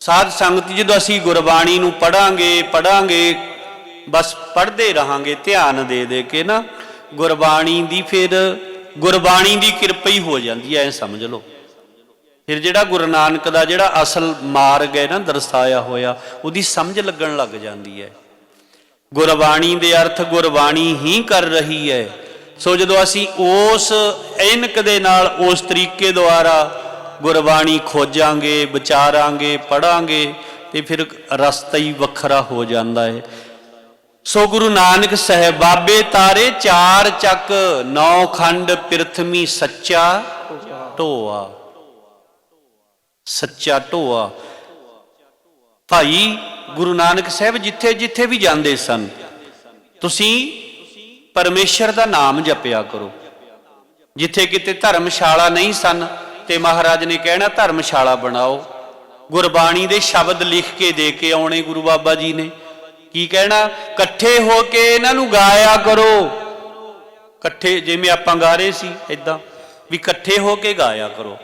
ਸਾਧ ਸੰਗਤ ਜਦੋਂ ਅਸੀਂ ਗੁਰਬਾਣੀ ਨੂੰ ਪੜਾਂਗੇ ਪੜਾਂਗੇ, ਬਸ ਪੜ੍ਹਦੇ ਰਹਾਂਗੇ, ਧਿਆਨ ਦੇ ਦੇ ਕੇ ਨਾ, ਗੁਰਬਾਣੀ ਦੀ ਫਿਰ, ਗੁਰਬਾਣੀ ਦੀ ਕਿਰਪਾ ਹੀ ਹੋ ਜਾਂਦੀ ਐ ਸਮਝ ਲਓ। ਫਿਰ ਜਿਹੜਾ ਗੁਰੂ ਨਾਨਕ ਦਾ ਜਿਹੜਾ ਅਸਲ ਮਾਰਗ ਹੈ ਨਾ, ਦਰਸਾਇਆ ਹੋਇਆ, ਉਹਦੀ ਸਮਝ ਲੱਗਣ ਲੱਗ ਜਾਂਦੀ ਹੈ। ਗੁਰਬਾਣੀ ਦੇ ਅਰਥ ਗੁਰਬਾਣੀ ਹੀ ਕਰ ਰਹੀ ਹੈ। ਸੋ ਜਦੋਂ ਅਸੀਂ ਉਸ ਐਨਕ ਦੇ ਨਾਲ, ਉਸ ਤਰੀਕੇ ਦੁਆਰਾ ਗੁਰਬਾਣੀ ਖੋਜਾਂਗੇ, ਵਿਚਾਰਾਂਗੇ, ਪੜਾਂਗੇ ਤੇ ਫਿਰ ਰਸਤਾ ਹੀ ਵੱਖਰਾ ਹੋ ਜਾਂਦਾ ਹੈ ਸੋ ਗੁਰੂ ਨਾਨਕ ਸਾਹਿਬ, ਬਾਬੇ ਤਾਰੇ ਚਾਰ ਚੱਕ ਨੌ ਖੰਡ ਪਿਰਥਮੀ ਸੱਚਾ ਢੋਆ। ਸੱਚਾ ਢੋਆ। ਭਾਈ ਗੁਰੂ ਨਾਨਕ ਸਾਹਿਬ ਜਿੱਥੇ ਜਿੱਥੇ ਵੀ ਜਾਂਦੇ ਸਨ, ਤੁਸੀਂ ਪਰਮੇਸ਼ਰ ਦਾ ਨਾਮ ਜਪਿਆ ਕਰੋ। ਜਿੱਥੇ ਕਿਤੇ ਧਰਮਸ਼ਾਲਾ ਨਹੀਂ ਸਨ ਤੇ ਮਹਾਰਾਜ ਨੇ ਕਹਿਣਾ, ਧਰਮਸ਼ਾਲਾ ਬਣਾਓ। ਗੁਰਬਾਣੀ ਦੇ ਸ਼ਬਦ ਲਿਖ ਕੇ ਦੇ ਕੇ ਆਉਣੇ ਗੁਰੂ ਬਾਬਾ ਜੀ ਨੇ। ਕੀ ਕਹਿਣਾ? ਇਕੱਠੇ ਹੋ ਕੇ ਇਹਨਾਂ ਨੂੰ ਗਾਇਆ ਕਰੋ। ਇਕੱਠੇ, ਜਿਵੇਂ ਆਪਾਂ ਗਾ ਰਹੇ ਸੀ ਇਦਾਂ ਵੀ ਇਕੱਠੇ ਹੋ ਕੇ ਗਾਇਆ ਕਰੋ।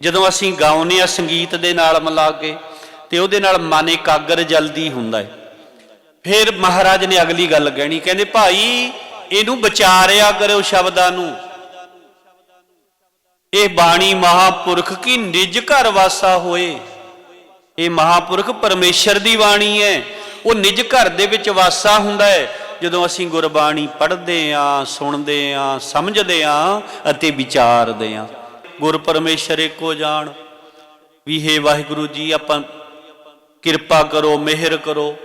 ਜਦੋਂ ਅਸੀਂ ਗਾਉਨੇ ਆ ਸੰਗੀਤ ਦੇ ਨਾਲ ਮਿਲਾ ਕੇ, ਤੇ ਉਹਦੇ ਨਾਲ ਮਨ ਇਕਾਗਰ ਜਲਦੀ ਹੁੰਦਾ ਹੈ। ਫਿਰ ਮਹਾਰਾਜ ਨੇ ਅਗਲੀ ਗੱਲ ਕਹਿਣੀ, ਕਹਿੰਦੇ, ਭਾਈ, ਇਹਨੂੰ ਵਿਚਾਰਿਆ ਕਰੋ ਸ਼ਬਦਾਂ ਨੂੰ। ਇਹ ਬਾਣੀ ਮਹਾਪੁਰਖ ਕੀ ਨਿਜ ਘਰ ਵਾਸਾ ਹੋਏ। ਇਹ ਮਹਾਪੁਰਖ ਪਰਮੇਸ਼ਰ ਦੀ ਬਾਣੀ ਹੈ। ਉਹ ਨਿਜ ਘਰ ਦੇ ਵਿੱਚ ਵਾਸਾ ਹੁੰਦਾ ਹੈ। ਜਦੋਂ ਅਸੀਂ ਗੁਰਬਾਣੀ ਪੜ੍ਹਦੇ ਆਂ ਸੁਣਦੇ ਆਂ ਸਮਝਦੇ ਆਂ ਅਤੇ ਵਿਚਾਰਦੇ ਆਂ ਗੁਰ ਪਰਮੇਸ਼ਰ ਏਕੋ ਜਾਣ। ਵੀ ਹੇ ਵਾਹਿਗੁਰੂ ਜੀ, ਆਪਾਂ ਕਿਰਪਾ ਕਰੋ, ਮਿਹਰ ਕਰੋ।